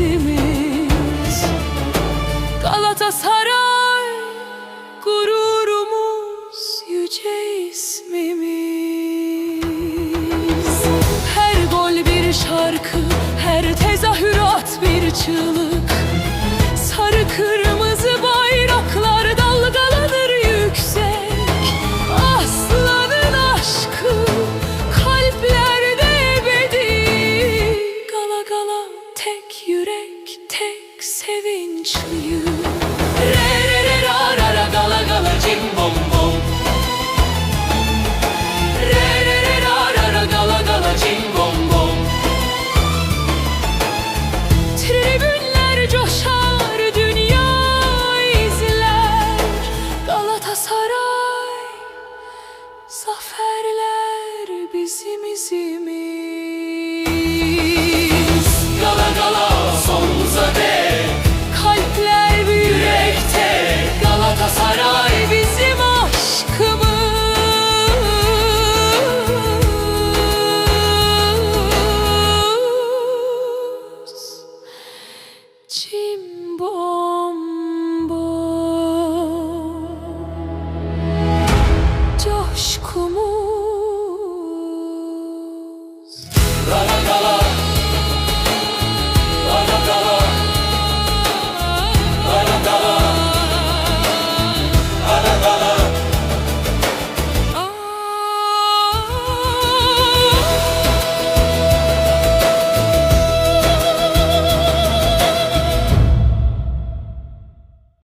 hasretimiz Galatasaray gururumuz yüce ismimiz. Sevinçliyim. Re re re ra ra ra gala gala cim Re re re ra ra ra gala gala cim Tribünler coşar, dünya izler. Galatasaray Zaferler bizim izimiz 轻波